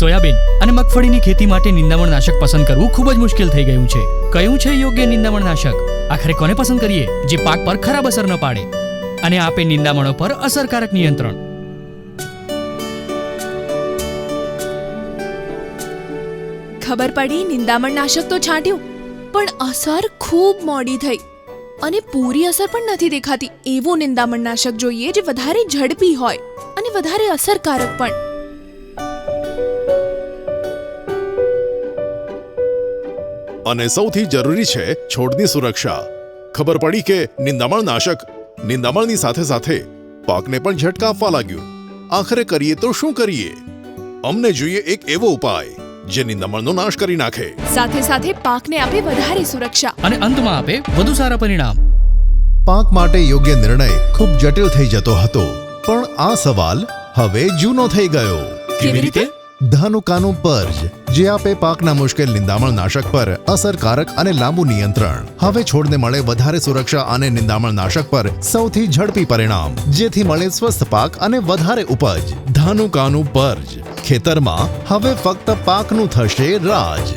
Soybean અને મગફળીની ખેતી માટે નિંદામણ નાશક પસંદ કરવું ખૂબ જ મુશ્કેલ થઈ ગયું છે. કયું છે યોગ્ય નિંદામણ નાશક આખરે કોને પસંદ કરીએ, જે પાક પર ખરાબ અસર ન પાડે? અને આપે નિંદામણો પર અસરકારક નિયંત્રણ? ખબર પડી નિંદામણ નાશક તો છાંટ્યું, પણ અસર ખૂબ મોડી થઈ. અને પૂરી અસર પણ નથી દેખાતી. એવું નિંદામણ નાશક જોઈએ જે વધારે ઝડપી હોય અને વધારે અસરકારક પણ. અને સૌથી જરૂરી છે છોડની સુરક્ષા. ખબર પડી કે નિંદામણ નાશક નિંદામણની સાથે સાથે પાકને પણ ઝટકા આપવા લાગ્યું. આખરે કરીએ તો શું કરીએ? અમને જોઈએ એક એવો ઉપાય જે નિંદામણનો નાશ કરી નાખે. સાથે સાથે પાકને આપે વધારે સુરક્ષા. અને અંતમાં આપે વધુ સારા પરિણામ. પાક માટે યોગ્ય નિર્ણય ખૂબ જટિલ થઈ જતો હતો પણ આ સવાલ હવે જૂનો થઈ ગયો. કેવી રીતે? ધાનુકાનું પર્જ, જે આપે પાકના મુશ્કેલ નિંદામણ નાશક પર અસરકારક અને લાંબુ નિયંત્રણ. હવે છોડને મળે વધારે સુરક્ષા અને નિંદામણ નાશક પર સૌથી ઝડપી પરિણામ, જેથી મળે સ્વસ્થ પાક અને વધારે ઉપજ. ધાનુકાનું પર્જ, ખેતરમાં હવે ફક્ત પાકનું થશે રાજ.